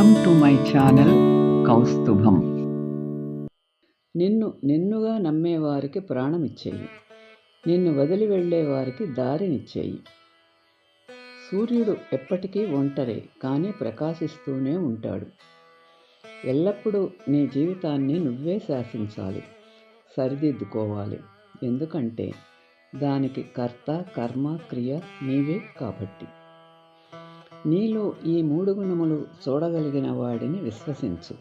Welcome to my channel Kaustubham నిన్ను నిన్నుగా నమ్మేవారికి ప్రాణమిచ్చేయి. నిన్ను వదిలి వెళ్ళే వారికి దారినిచ్చేయి. సూర్యుడు ఎప్పటికీ ఒంటరే కానీ ప్రకాశిస్తూనే ఉంటాడు. ఎల్లప్పుడూ నీ జీవితాన్ని నువ్వే శాసించాలి సరిదిద్దుకోవాలి. ఎందుకంటే దానికి కర్త కర్మ క్రియ నీవే కాబట్టి. నీలో ఈ మూడు గుణములు చూడగలిగిన వాడిని విశ్వసించు.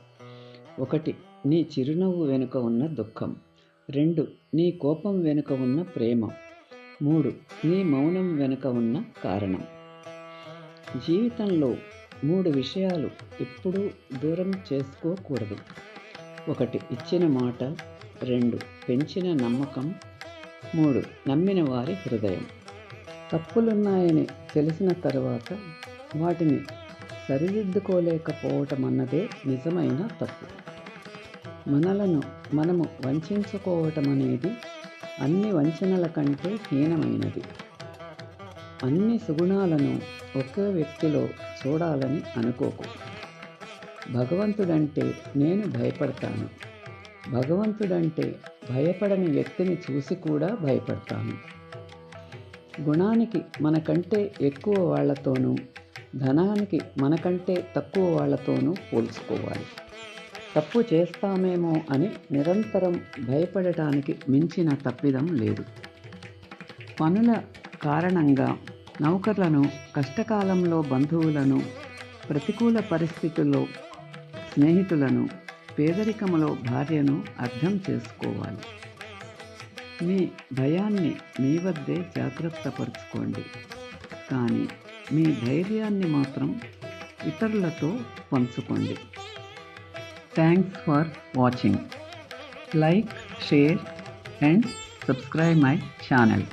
ఒకటి నీ చిరునవ్వు వెనుక ఉన్న దుఃఖం. రెండు నీ కోపం వెనుక ఉన్న ప్రేమ. మూడు నీ మౌనం వెనుక ఉన్న కారణం. జీవితంలో మూడు విషయాలు ఎప్పుడూ దూరం చేసుకోకూడదు. ఒకటి ఇచ్చిన మాట. రెండు పెంచిన నమ్మకం. మూడు నమ్మిన వారి హృదయం. తప్పులున్నాయని తెలిసిన తర్వాత వాటిని సరిదిద్దుకోలేకపోవటం అన్నదే నిజమైన తప్పు. మనలను మనము వంచుకోవటం అనేది అన్ని వంచనల కంటే హీనమైనది. అన్ని సుగుణాలను ఒకే వ్యక్తిలో చూడాలని అనుకోకు. భగవంతుడంటే నేను భయపడతాను. భగవంతుడంటే భయపడని వ్యక్తిని చూసి కూడా భయపడతాను. గుణానికి మనకంటే ఎక్కువ వాళ్ళతోనూ ధనానికి మనకంటే తక్కువ వాళ్ళతోనూ పోల్చుకోవాలి. తప్పు చేస్తామేమో అని నిరంతరం భయపడటానికి మించిన తప్పిదం లేదు. పనుల కారణంగా నౌకర్లను కష్టకాలంలో బంధువులను ప్రతికూల పరిస్థితుల్లో స్నేహితులను పేదరికములో భార్యను అర్థం చేసుకోవాలి. మీ భయాన్ని మీ వద్దే జాగ్రత్తపరుచుకోండి. కానీ మీ ధైర్యాన్ని మాత్రం ఇతరులతో పంచుకోండి. Thanks for watching like share and subscribe my channel